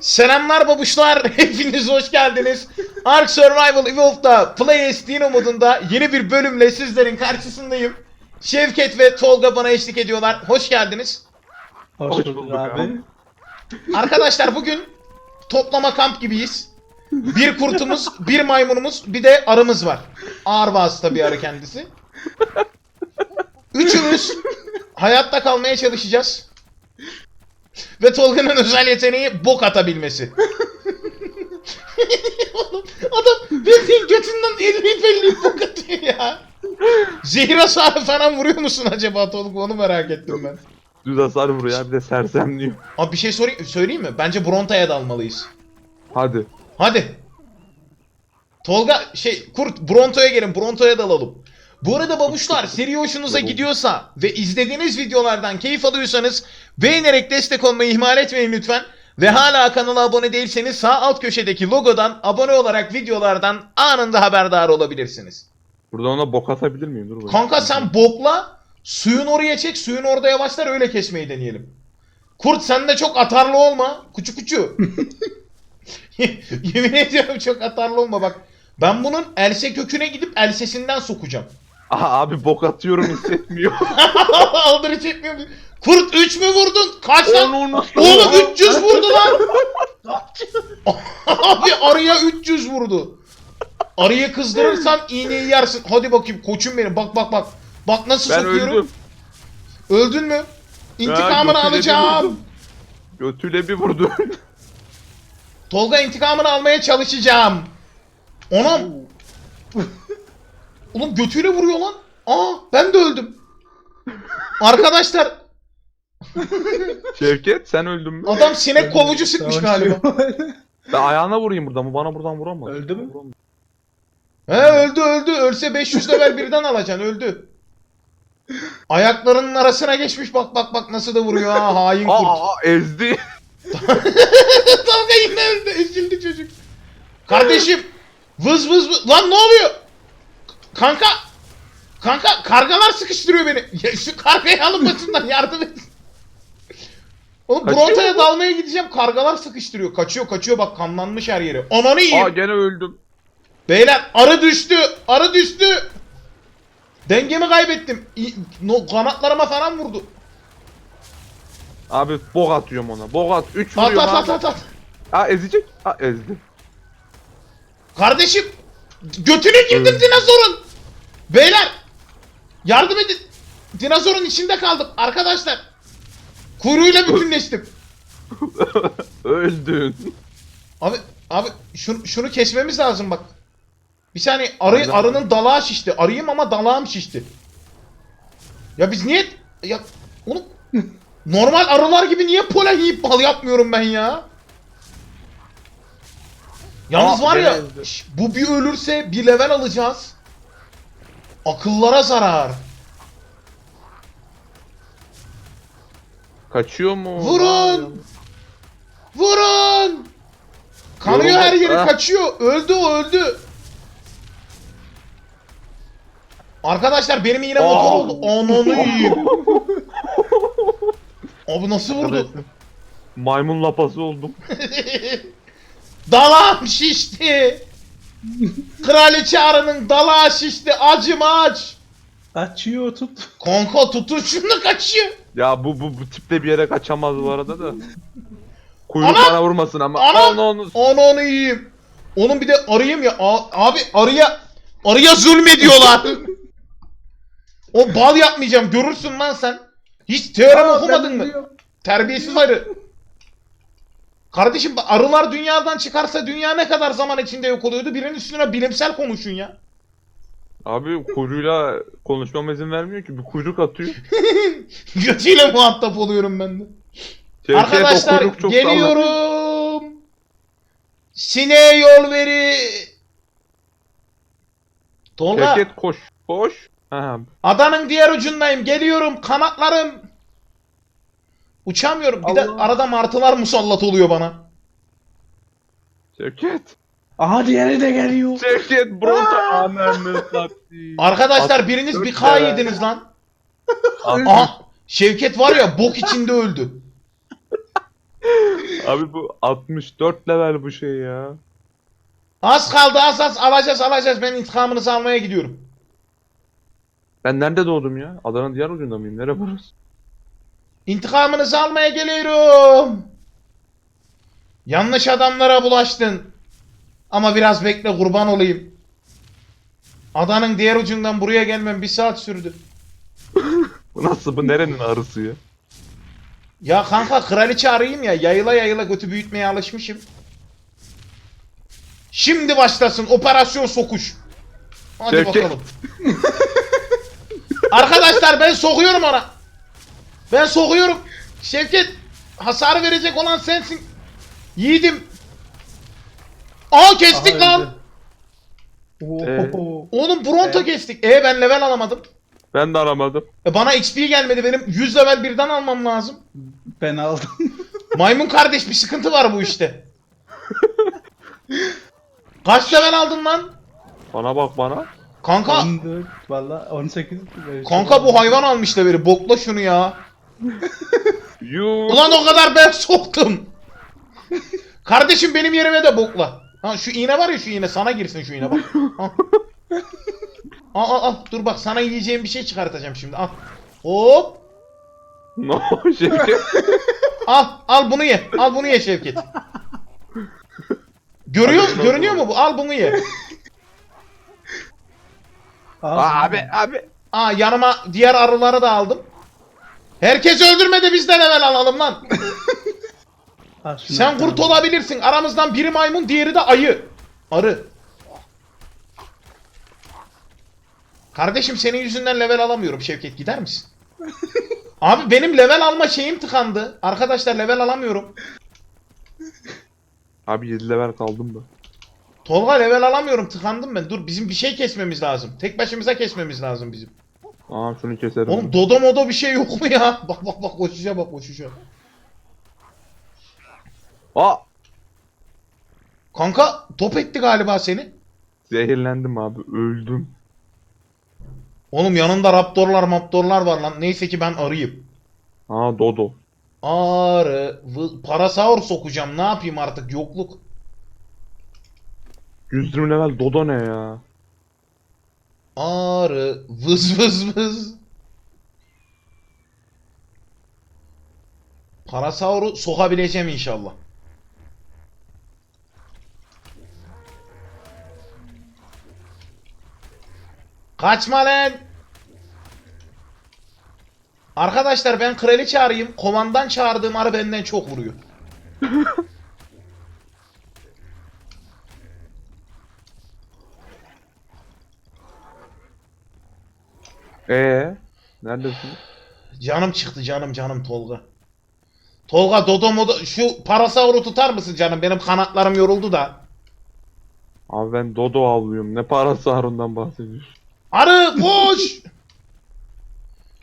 Selamlar babuşlar. Hepiniz hoş geldiniz. Ark Survival Evolved'da Play as Dino modunda yeni bir bölümle sizlerin karşısındayım. Şevket ve Tolga bana eşlik ediyorlar. Hoş geldiniz. Hoş Hoş bulduk bulduk abi. abi. Arkadaşlar bugün toplama kamp gibiyiz. Bir kurtumuz, bir maymunumuz, bir de arımız var. Ağır vasıta bir arı kendisi. Üçümüz hayatta kalmaya çalışacağız. Ve Tolga'nın özel yeteneği bok atabilmesi. Oğlum, Adam bildiğin götünden elleyip elleyip bok atıyor ya. Zehir hasarı falan vuruyor musun acaba Tolga onu merak ettim ben. Düz hasar vuruyor bir de sersemliyor. Abi bir şey sorayım, söyleyeyim mi? Bence Bronta'ya dalmalıyız. Hadi. Hadi. Tolga şey Kurt Bronto'ya gelin Bronto'ya dalalım. Bu arada babuşlar seri hoşunuza gidiyorsa ve izlediğiniz videolardan keyif alıyorsanız beğenerek destek olmayı ihmal etmeyin lütfen. Ve hala kanala abone değilseniz sağ alt köşedeki logodan abone olarak videolardan anında haberdar olabilirsiniz. Burada ona bok atabilir miyim? Dur bakayım. Kanka sen bokla suyun oraya çek suyun orada yavaşlar öyle kesmeyi deneyelim. Kurt sen de çok atarlı olma. Kuçu kuçu. Yemin ediyorum çok atarlı olma bak. Ben bunun else köküne gidip elsesinden sokacağım. Aha abi bok atıyorum hissetmiyor. Aldırış etmiyor? Kurt 3 mü vurdun? Kaç lan? Oğlum 300 vurdu lan. Abi arıya 300 vurdu. Arıyı kızdırırsan iğneyi yersin. Hadi bakayım koçum benim. Bak bak bak. Bak nasıl Ben sokuyorum. öldüm. Öldün mü? İntikamını bir alacağım. vurdum. Götüyle bir vurdu. Tolga intikamını almaya çalışacağım. Onam. Oğlum götüyle vuruyor lan. Aa ben de öldüm. Arkadaşlar Şevket sen öldün mü? adam sinek kovucu sıkmış galiba. Ben ayağına vurayım buradan mı? Bana buradan vuramaz. Öldü mü? Vuramaz. He öldü öldü. Ölse 500 level birden alacaksın öldü. Ayaklarının arasına geçmiş bak bak bak nasıl da vuruyor ha hain kurt. Aa ezdi. Tolga yine öldü. Üzüldü çocuk. Kardeşim. Vız vız vız. Lan ne oluyor? Kanka. Kanka kargalar sıkıştırıyor beni. Ya şu kargayı alın başından yardım et. Oğlum Kaçıyor Bronta'ya mu? dalmaya gideceğim. Kargalar sıkıştırıyor. Kaçıyor kaçıyor bak kanlanmış her yeri. Ananı yiyeyim. Aa gene öldüm. Beyler arı düştü. Arı düştü. Dengemi kaybettim. İ- No, kanatlarıma falan vurdu. Abi bok atıyorum ona. Bok at. 3 At vuruyorum at at abi. at at. Aa ezecek. Aa ezdi. Kardeşim götüne girdim Evet. dinozorun. Beyler yardım edin. Dinozorun içinde kaldım arkadaşlar. Kuyruğuyla bütünleştim. Öldün. Abi abi şunu, şunu kesmemiz lazım bak. Bir saniye arı, Nereden? arının dalağı şişti. Arıyım ama dalağım şişti. Ya biz niye ya oğlum normal arılar gibi niye polen yiyip bal yapmıyorum ben ya? Yalnız Aa, var ya şş, bu bir ölürse bir level alacağız. Akıllara zarar. Kaçıyor mu? Vurun! Vurun! Kanıyor her yeri Ah. kaçıyor. Öldü o öldü. Arkadaşlar benim yine motor Aa. oldu. Ananı yiyeyim. Abi nasıl vurdu? Arkadaşlar, Maymun lapası oldum. Dalağım şişti. Kraliçe arının dalağı şişti. Acım aç. Açıyor tut. Konko tutun şunu kaçıyor. Ya bu bu bu tipte bir yere kaçamaz bu arada da. Kuyruk bana vurmasın ama. Anam! Onu onu. Ananı yiyeyim. Onun bir de arayayım ya. A- abi arıya arıya zulmediyorlar. o bal yapmayacağım. Görürsün lan sen. Hiç teorem Aa, okumadın ben mı? Terbiyesiz arı. Kardeşim arılar dünyadan çıkarsa dünya ne kadar zaman içinde yok oluyordu? Birinin üstüne bilimsel konuşun ya. Abi kuyruğuyla konuşmama izin vermiyor ki. Bir kuyruk atıyor. Götüyle muhatap oluyorum ben de. Şevket, o Arkadaşlar sallanıyor. geliyorum. Sineğe yol veri. Tolga Şevket koş. Koş. Ha, adanın diğer ucundayım. Geliyorum kanatlarım. Uçamıyorum. Bir de Allah. arada martılar musallat oluyor bana. Şevket. Aha diğeri de geliyor. Şevket Bronto. Ananı satayım. Arkadaşlar biriniz bir K yediniz lan. Aha Şevket var ya bok içinde öldü. Abi bu 64 level bu şey ya. Az kaldı az az alacağız alacağız. Ben intikamınızı almaya gidiyorum. Ben nerede doğdum ya? Adanın diğer ucunda mıyım? Nere burası? İntikamınızı almaya geliyorum. Yanlış adamlara bulaştın. Ama biraz bekle kurban olayım. Adanın diğer ucundan buraya gelmem bir saat sürdü. Bu nasıl bu nerenin arısı ya? Ya kanka kraliçe arayayım ya. Yayıla yayıla götü büyütmeye alışmışım. Şimdi başlasın operasyon sokuş. Hadi Şevket. bakalım. Arkadaşlar ben sokuyorum ona. Ben sokuyorum. Şevket hasar verecek olan sensin. Yiğidim. Aa kestik Aha, lan. Ee? Oo. Oğlum Bronto Evet. kestik. E ben level alamadım. Ben de aramadım. E bana XP gelmedi benim 100 level birden almam lazım. Ben aldım. Maymun kardeş bir sıkıntı var bu işte. Kaç level aldın lan? Bana bak bana. Kanka 14 valla 18. böyle kanka bu hayvan almış leveli. Bokla şunu ya. Ulan o kadar ben soktum. Kardeşim benim yerime de bokla. Ha şu iğne var ya şu iğne sana girsin şu iğne bak. Al. Al al dur bak sana yiyeceğim bir şey çıkartacağım şimdi al. Hop. No Şevket. Al al bunu ye. Al bunu ye Şevket. Görüyor Hadi görünüyor mu bu? Al bunu ye. Al. abi abi. Aa yanıma diğer arıları da aldım. Herkes öldürmedi biz de level alalım lan. Şunu Sen kurt olabilirsin. Aramızdan biri maymun, diğeri de ayı. Arı. Kardeşim senin yüzünden level alamıyorum Şevket gider misin? Abi benim level alma şeyim tıkandı. Arkadaşlar level alamıyorum. Abi 7 level kaldım da. Tolga level alamıyorum tıkandım ben. Dur bizim bir şey kesmemiz lazım. Tek başımıza kesmemiz lazım bizim. Aa şunu keserim. Oğlum dodo modo bir şey yok mu ya? Bak bak bak koşuşa bak koşuşa. Aa! Kanka top etti galiba seni. Zehirlendim abi. Öldüm. Oğlum yanında raptorlar maptorlar var lan. Neyse ki ben arıyım. Aa Dodo. Arı, parasaur sokacağım. Ne yapayım artık yokluk. 120 level Dodo ne ya? Arı, vız vız vız. Parasaur'u sokabileceğim inşallah. Kaçma lan. Arkadaşlar ben kraliçe arayayım. Komandan çağırdığım arı benden çok vuruyor. Ee, neredesin? Canım çıktı canım canım Tolga. Tolga Dodo modo şu parasauru tutar mısın canım? Benim kanatlarım yoruldu da. Abi ben Dodo avlıyorum. Ne parası Harun'dan bahsediyorsun? Arı koş!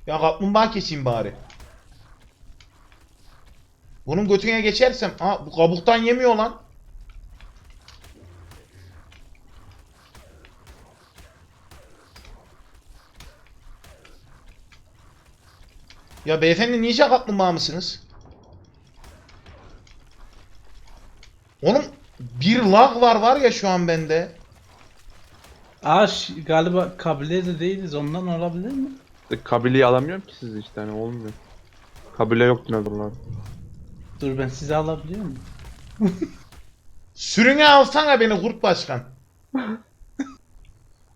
ya kaplumbağa keseyim bari. Bunun götüne geçersem, ha bu kabuktan yemiyor lan. Ya beyefendi ninja kaplumbağa mısınız? Oğlum bir lag var var ya şu an bende. Aa ş- galiba kabile de değiliz ondan olabilir mi? E, kabileyi alamıyorum ki siz işte hani olmuyor. Kabile yok yine buralar. Dur ben sizi alabiliyor muyum? Sürüne alsana beni kurt başkan.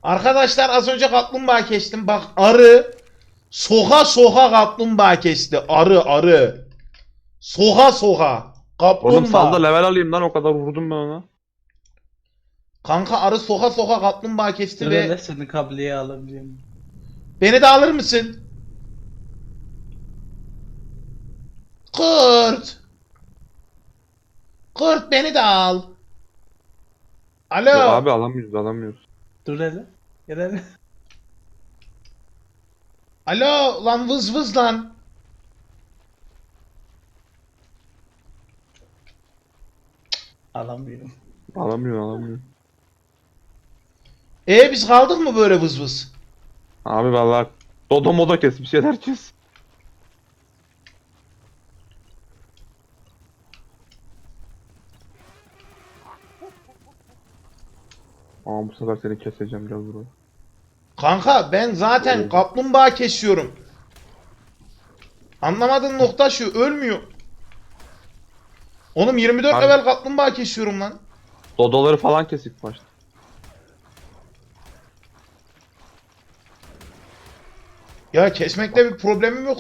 Arkadaşlar az önce kaplumbağa kestim. Bak arı soha soha kaplumbağa kesti. Arı arı. Soha soha. Kaplumbağa. Oğlum sal da level alayım lan o kadar vurdum ben ona. Kanka arı soha soha kaplumbağa kesti ve seni kabileye alabiliyor muyum? beni de alır mısın? Kurt. Kurt beni de al. Alo. Yok abi alamıyoruz alamıyoruz. Dur hele. Gel hele. Alo lan vız vız lan. Alamıyorum. Alamıyor alamıyor. E biz kaldık mı böyle vız vız? Abi vallahi dodo moda kes bir şeyler kes. Aa bu sefer seni keseceğim gel buraya. Kanka ben zaten Oo. kaplumbağa kesiyorum. Anlamadığın nokta şu ölmüyor. Oğlum 24 Abi- level kaplumbağa kesiyorum lan. Dodoları falan kesik başta. Ya kesmekte bir problemim yok.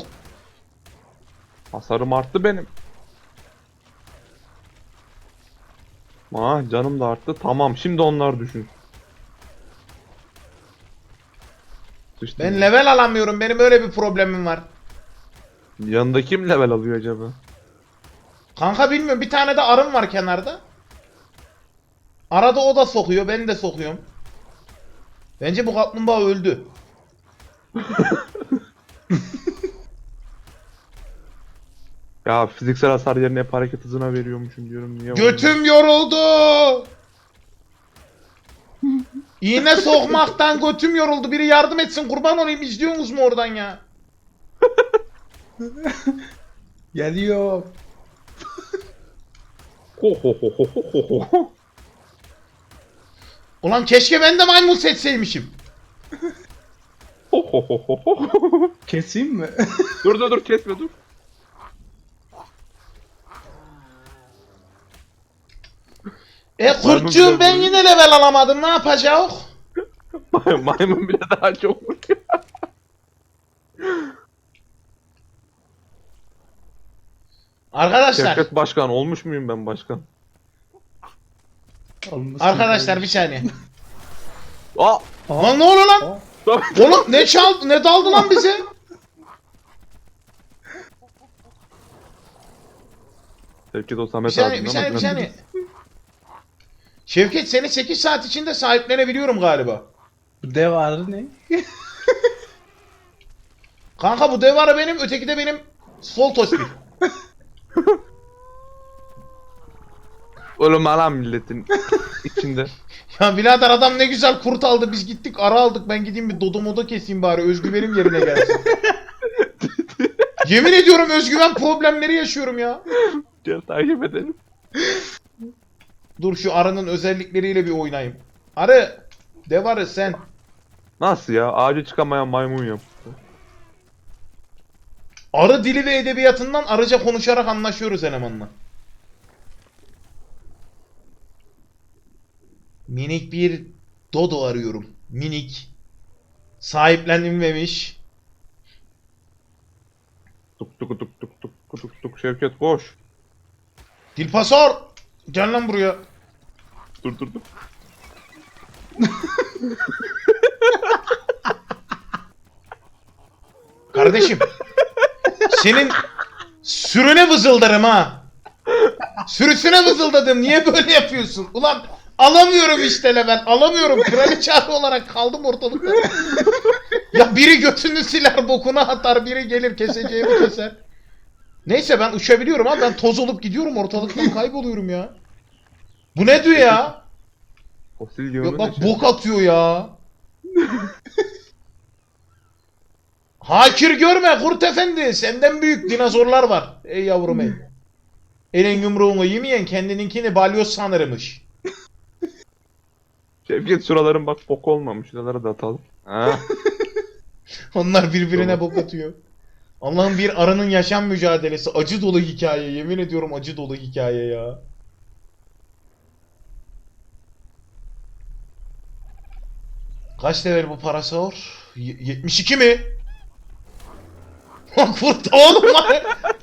Hasarım arttı benim. Ah canım da arttı. Tamam şimdi onlar düşün. Sıçtım. Ben level alamıyorum. Benim öyle bir problemim var. Yanında kim level alıyor acaba? Kanka bilmiyorum. Bir tane de arım var kenarda. Arada o da sokuyor. Ben de sokuyorum. Bence bu kaplumbağa öldü. Ya fiziksel hasar yerine hep hareket hızına veriyormuşum diyorum. Niye Götüm yoruldu. İğne sokmaktan götüm yoruldu. Biri yardım etsin kurban olayım. İzliyorsunuz mu oradan ya? Geliyor. Ho ho ho ho ho ho ho. Ulan keşke ben de maymun seçseymişim. Ho ho ho ho ho. Keseyim mi? dur dur dur kesme dur. E kurtçuğum ben yine level alamadım. Ne yapacağız? May- Maymun bile daha çok vuruyor. Arkadaşlar. Şevket Başkan olmuş muyum ben başkan? Arkadaşlar bir saniye. Aa! Lan ne oluyor lan? Aa, Oğlum ne çaldı ne daldı lan bize? Şevket o Bir Samet saniye abinin bir saniye bir saniye. Şevket seni 8 saat içinde sahiplenebiliyorum galiba. Bu dev arı ne? Kanka bu dev ara benim öteki de benim sol tospil. Oğlum alan milletin içinde. Ya birader adam ne güzel kurt aldı biz gittik ara aldık ben gideyim bir dodo modo keseyim bari özgüvenim yerine gelsin. Yemin ediyorum özgüven problemleri yaşıyorum ya. Gel takip edelim. Dur şu arının özellikleriyle bir oynayayım. Arı, dev arı sen. Nasıl ya? Ağaca çıkamayan maymun yap. Arı dili ve edebiyatından arıca konuşarak anlaşıyoruz elemanla. Minik bir dodo arıyorum. Minik. Sahiplenilmemiş. Tuk tuk tuk tuk tuk tuk tuk Şevket koş. Dilpasor! Gel lan buraya. Dur dur dur. Kardeşim. senin sürüne vızıldarım ha. Sürüsüne vızıldadım. Niye böyle yapıyorsun? Ulan alamıyorum işte le ben. Alamıyorum. Kraliçe olarak kaldım ortalıkta. ya biri götünü siler bokuna atar. Biri gelir keseceğimi keser. Neyse ben uçabiliyorum ama ben toz olup gidiyorum ortalıktan kayboluyorum ya. Bu ne diyor ya? Fosil Ya bak bok atıyor ya. Hakir görme kurt efendi. Senden büyük dinozorlar var. Ey yavrum ey. Elin yumruğunu yemeyen kendininkini balyoz sanırmış. Şevket şuraların bak bok olmamış. Şuraları da atalım. Ha. Onlar birbirine bok atıyor. Allah'ın bir arının yaşam mücadelesi. Acı dolu hikaye. Yemin ediyorum acı dolu hikaye ya. Kaç level bu parasor? Y- 72 mi? Kurt oğlum lan.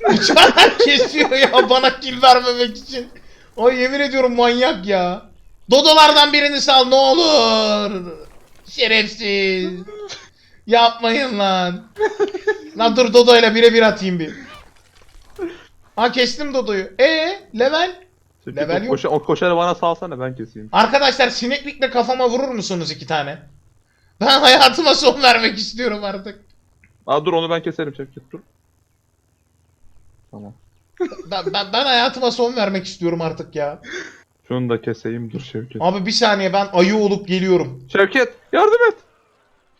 Uçarak kesiyor ya bana kill vermemek için. O yemin ediyorum manyak ya. Dodolardan birini sal ne olur. Şerefsiz. Yapmayın lan. lan dur Dodo'yla birebir atayım bir. Ha kestim Dodo'yu. E level? Şevket Level o, yok. koşa, o koşarı bana salsana ben keseyim. Arkadaşlar sineklikle kafama vurur musunuz iki tane? Ben hayatıma son vermek istiyorum artık. Aa dur onu ben keserim Şevket dur. Tamam. Ben, ben, ben hayatıma son vermek istiyorum artık ya. Şunu da keseyim dur Şevket. Abi bir saniye ben ayı olup geliyorum. Şevket yardım et.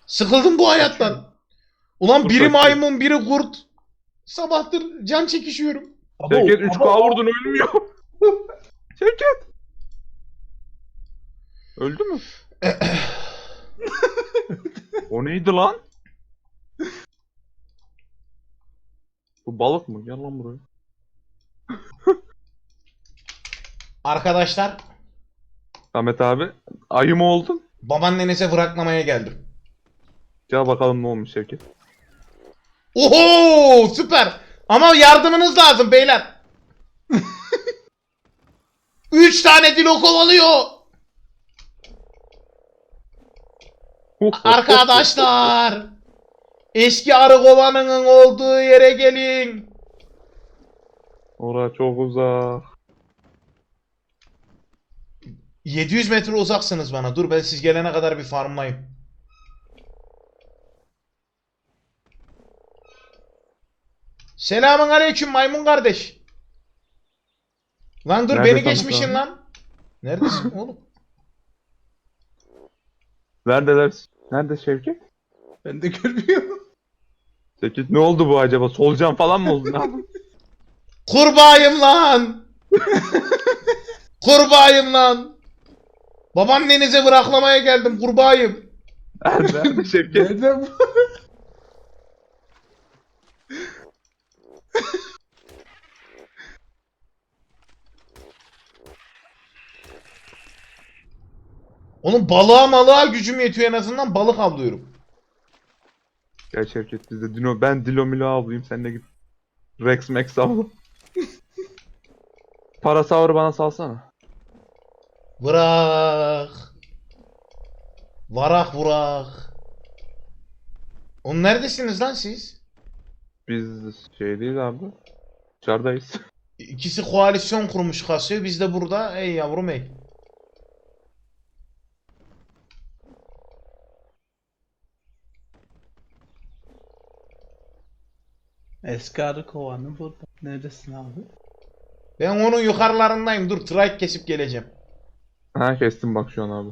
Sıkıldım bu hayattan. Ulan biri maymun biri kurt. Sabahtır can çekişiyorum. Abo, Şevket abo, 3K vurdun ölmüyor. Şevket. Öldü mü? o neydi lan? Bu balık mı? Gel lan buraya. Arkadaşlar Ahmet abi. Ayı mı oldun? babaannenize bıraklamaya geldim. Gel bakalım ne olmuş Şevket. Oho süper. Ama yardımınız lazım beyler. Üç tane dilo kovalıyor. Arkadaşlar. Eski arı kovanının olduğu yere gelin. Ora çok uzak. 700 metre uzaksınız bana. Dur ben siz gelene kadar bir farmlayayım. Selamun aleyküm maymun kardeş. Lan dur Nerede beni abi? lan. Neredesin oğlum? Neredeler? Nerede Şevket? Ben de görmüyorum. Şevket ne oldu bu acaba? Solucan falan mı oldu? Ne? Kurbağayım lan. Kurbağayım lan. Babaannenize bıraklamaya geldim kurbağayım. Nerede, Şevket? Nerede bu? Onun balığa malığa gücüm yetiyor en azından balık avlıyorum. Gel Şevket biz de Dino, ben Dilo Milo avlayayım sen de git. Rex Max avla. Parasaur'u bana salsana. Bırak. Varak vurak. Oğlum neredesiniz lan siz? Biz şeydeyiz abi. Dışarıdayız. İkisi koalisyon kurmuş kasıyor. Biz de burada. Ey yavrum ey. Eski arı kovanı burada. Neredesin abi? Ben onun yukarılarındayım. Dur trike kesip geleceğim. Ha kestim bak şu an abi.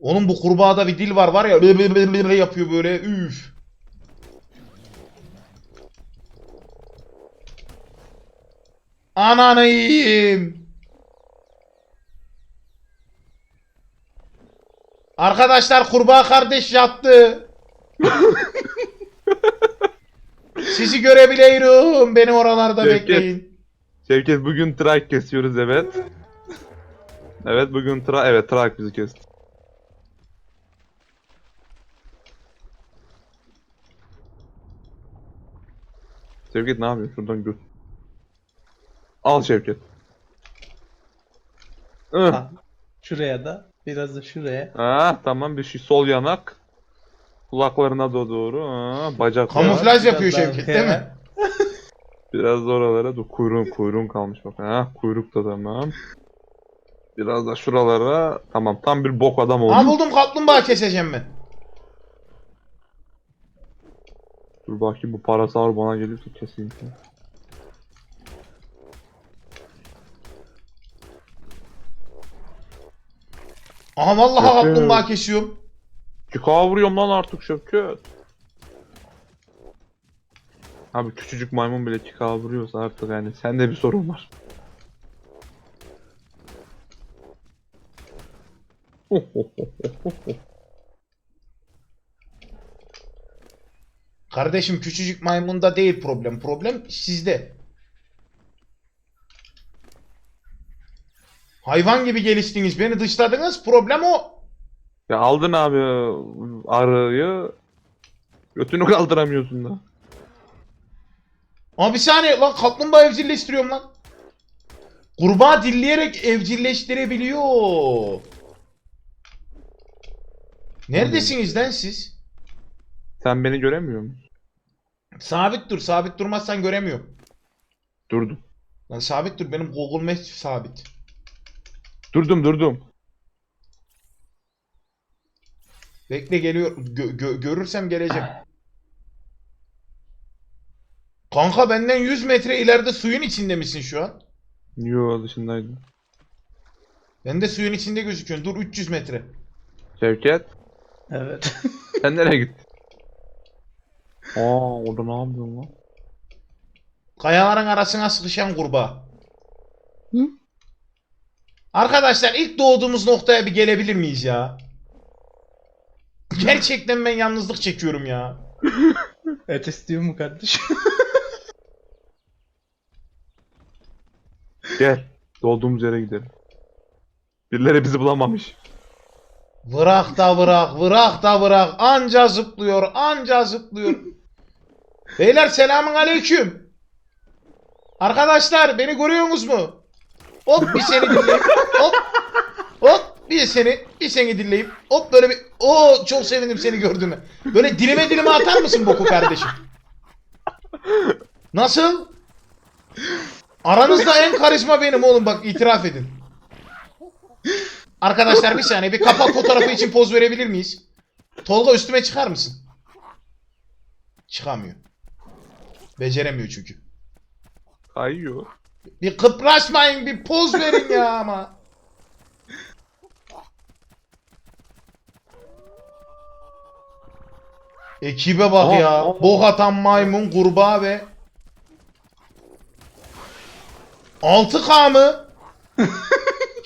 Onun bu kurbağada bir dil var var ya bı bı bı bı yapıyor böyle üf. Ananı yiyeyim. Arkadaşlar kurbağa kardeş yattı. Sizi görebiliyorum. Beni oralarda Şevket. bekleyin. Şevket bugün trike kesiyoruz evet. Evet bugün tra evet trike bizi kesti. Şevket ne yapıyorsun? Şuradan gör. Al Şevket. Hı. Ha, şuraya da. Biraz da şuraya. Ah tamam bir şey sol yanak. Kulaklarına da doğru. Ha, bacaklar. Kamuflaj yapıyor Biraz daha Şevket değil mi? arkaya. Biraz da oralara dur kuyruğun kuyruğun kalmış bak. Ha kuyruk da tamam. Biraz da şuralara tamam tam bir bok adam oldu. Aa buldum kaplumbağa keseceğim ben. Dur bakayım bu parasaur bana gelirse keseyim. Aha vallahi kaplumbağa kesiyorum. Çıkağa vuruyorum lan artık Şevket. Abi küçücük maymun bile çıkağa vuruyorsa artık yani sende bir sorun var. Kardeşim küçücük maymunda değil problem. Problem sizde. Hayvan gibi geliştiniz. Beni dışladınız. Problem o. ya aldın abi arıyı götünü kaldıramıyorsun da. Ama bir saniye lan kaplumbağa evcilleştiriyorum lan. Kurbağa dilleyerek evcilleştirebiliyor. Neredesiniz lan siz? Sen beni göremiyor musun? Sabit dur. Sabit durmazsan göremiyorum. Durdum. Lan sabit dur. Benim Google Maps sabit. Durdum durdum. Bekle geliyor. Gö- gö- görürsem geleceğim. Kanka benden 100 metre ileride suyun içinde misin şu an? Yo dışındaydım. Ben de suyun içinde gözüküyorsun. Dur 300 metre. Şevket Evet. sen nereye gittin? Aa orada ne yapıyorsun lan? Kayaların arasına sıkışan kurbağa. Arkadaşlar ilk doğduğumuz noktaya bir gelebilir miyiz ya? Gerçekten ben yalnızlık çekiyorum ya. Et istiyor mu kardeşim? Gel. Dolduğumuz yere gidelim. Birileri bizi bulamamış. Bırak da bırak, bırak da bırak. Anca zıplıyor, anca zıplıyor. Beyler selamun aleyküm. Arkadaşlar beni görüyorsunuz mu? Hop bir seni dinleyeyim. Hop. Hop bir seni, bir seni dinleyeyim. Hop böyle bir... Oo çok sevindim seni gördüğüme. Böyle dilime dilime atar mısın boku kardeşim? Nasıl? Aranızda en karizma benim oğlum bak itiraf edin. Arkadaşlar bir saniye bir kapak fotoğrafı için poz verebilir miyiz? Tolga üstüme çıkar mısın? Çıkamıyor. Beceremiyor çünkü. Kayıyor. Bir kıpraşmayın bir poz verin ya ama. Ekibe bak Aa, ya. aa. Bok atan maymun, kurbağa ve... 6K mı?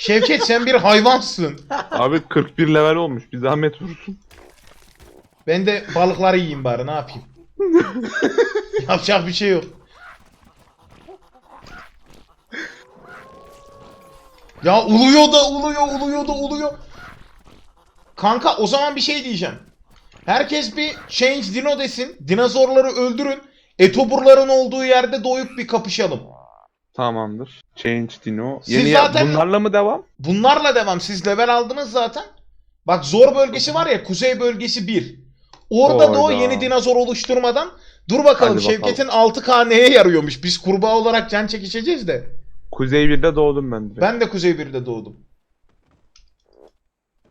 Şevket sen bir hayvansın. Abi 41 level olmuş. Bir zahmet vursun. Ben de balıkları yiyeyim bari ne yapayım. Yapacak bir şey yok. Ya uluyor da uluyor uluyor da uluyor. Kanka o zaman bir şey diyeceğim. Herkes bir change dino desin. Dinozorları öldürün. Etoburların olduğu yerde doyup bir kapışalım. Tamamdır. Change Dino. Siz Yeni zaten- bunlarla mı devam? Bunlarla devam. Siz level aldınız zaten. Bak zor bölgesi var ya kuzey bölgesi 1. Orada da o yeni dinozor oluşturmadan dur bakalım Hadi bakalım. Şevket'in 6K neye yarıyormuş? Biz kurbağa olarak can çekişeceğiz de. Kuzey 1'de doğdum ben direkt. Ben de kuzey 1'de doğdum.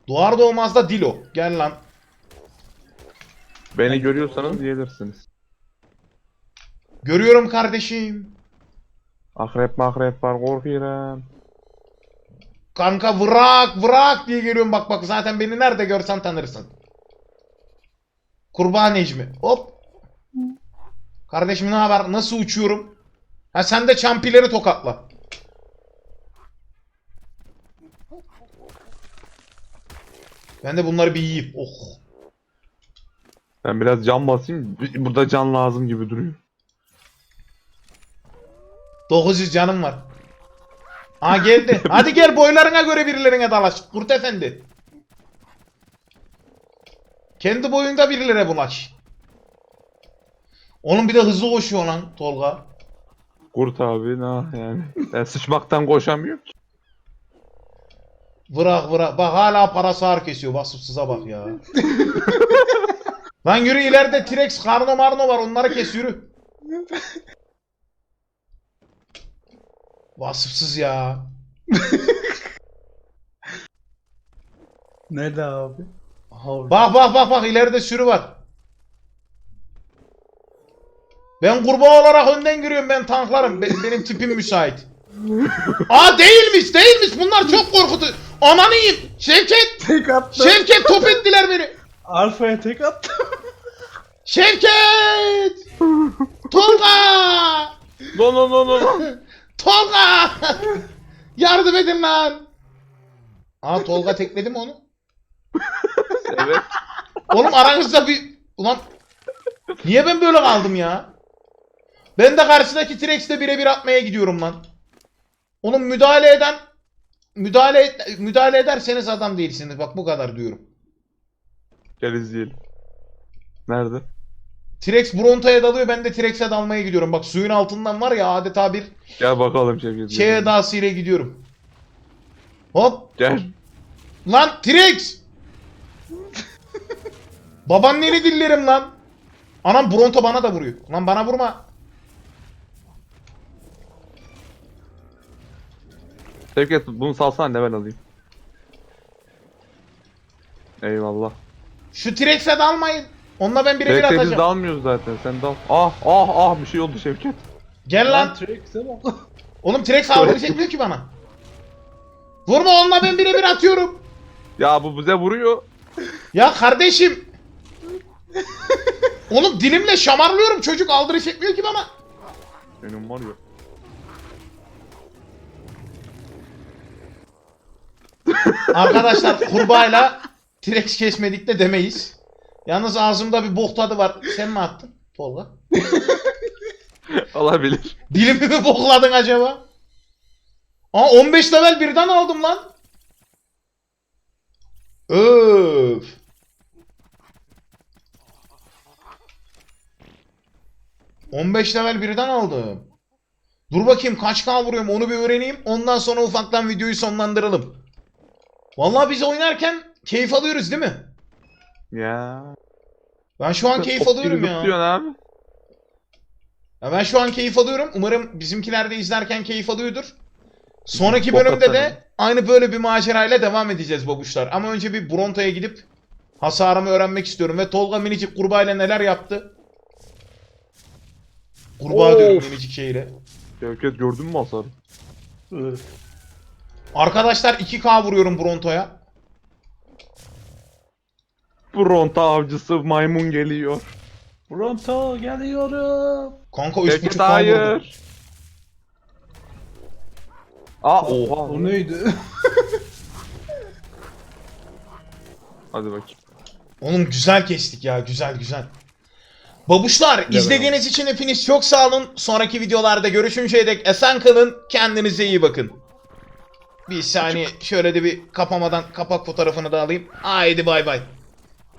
Doğar doğmaz da Dilo. Gel lan. Beni görüyorsanız gelirsiniz. Görüyorum kardeşim. Akrep makrep var korkuyorum. Kanka vırak vırak diye geliyorum bak bak zaten beni nerede görsen tanırsın. Kurbağa Necmi. Hop. Kardeşim ne haber? Nasıl uçuyorum? Ha sen de çampileri tokatla. Ben de bunları bir yiyeyim. Oh. Ben biraz can basayım. Burada can lazım gibi duruyor. 900 canım var. Aa geldi. Hadi gel boylarına göre birilerine dalaş. Kurt efendi. Kendi boyunda birilere bulaş. Onun bir de hızlı koşuyor lan Tolga. Kurt abi ne yani. Ben sıçmaktan koşamıyorum ki. Bırak bırak. Bak hala parası ağır kesiyor. Vasıfsıza bak ya. lan yürü ileride T-Rex, Karno Marno var. Onları kes yürü. Vasıfsız ya. Nerede abi? Orada. Bak bak bak bak ileride sürü var. Ben kurbağa olarak önden giriyorum ben tanklarım. Be- benim tipim müsait. Aa değilmiş değilmiş bunlar çok korkutu. Ananı yiyeyim. Şevket. Tek attım. Şevket top ettiler beni. Alfa'ya tek attım. Şevket. Tolga. No no no no. Tolga. Yardım edin lan. Aa Tolga tekledi mi onu? evet. Oğlum aranızda bir... Ulan... Niye ben böyle kaldım ya? Ben de karşıdaki T-Rex'le birebir atmaya gidiyorum lan. Oğlum müdahale eden... Müdahale et- müdahale ederseniz adam değilsiniz. Bak bu kadar diyorum. Gel izleyelim. Nerede? T-Rex Bronto'ya dalıyor ben de T-Rex'e dalmaya gidiyorum. Bak suyun altından var ya adeta bir Gel bakalım Şevket. şey edası ile gidiyorum. Hop. Gel. Lan T-Rex! Babaanneni dillerim lan. Anam Bronto bana da vuruyor. Lan bana vurma. Şevket bunu salsana ne ben alayım. Eyvallah. Şu T-Rex'e dalmayın. Onunla ben birebir Bekle biz atacağım. dalmıyoruz zaten sen dal. Ah ah ah bir şey oldu Şevket. Gel Lan. T-Rex'e bak. Oğlum T-Rex aldırış etmiyor ki bana. Vurma onunla ben birebir atıyorum. Ya bu bize vuruyor. Ya kardeşim. Oğlum dilimle şamarlıyorum çocuk aldırış etmiyor ki bana. Benim var ya. Arkadaşlar kurbağayla T-Rex kesmedik de demeyiz. Yalnız ağzımda bir bok tadı var. Sen mi attın Tolga? Olabilir. Dilimi mi bokladın acaba? Aa 15 level birden aldım lan. Öf. ...15 level birden aldım. Dur bakayım kaç K vuruyorum onu bir öğreneyim. Ondan sonra ufaktan videoyu sonlandıralım. Vallahi biz oynarken keyif alıyoruz değil mi? Ya. Ben şu an keyif alıyorum ya. abi. Ya ben şu an keyif alıyorum. Umarım bizimkiler de izlerken keyif alıyordur. Sonraki bölümde de aynı böyle bir macerayla devam edeceğiz babuşlar. Ama önce bir Bronto'ya gidip hasarımı öğrenmek istiyorum. Ve Tolga minicik kurbağayla neler yaptı? Kurbağa Of. diyorum minicik şeyle. Şevket gördün mü hasarı? Arkadaşlar 2K vuruyorum Bronto'ya. Bronta avcısı maymun geliyor. Pronto geliyorum. Kanka Şevket 3.5K vurdum. hayır. Aa oha. O neydi? Hadi bakayım. Oğlum güzel kestik ya güzel güzel. Babuşlar izlediğiniz için hepiniz çok sağ olun. Sonraki videolarda görüşünceye dek esen kalın. Kendinize iyi bakın. Bir saniye şöyle de bir kapamadan kapak fotoğrafını da alayım. Haydi bay bay.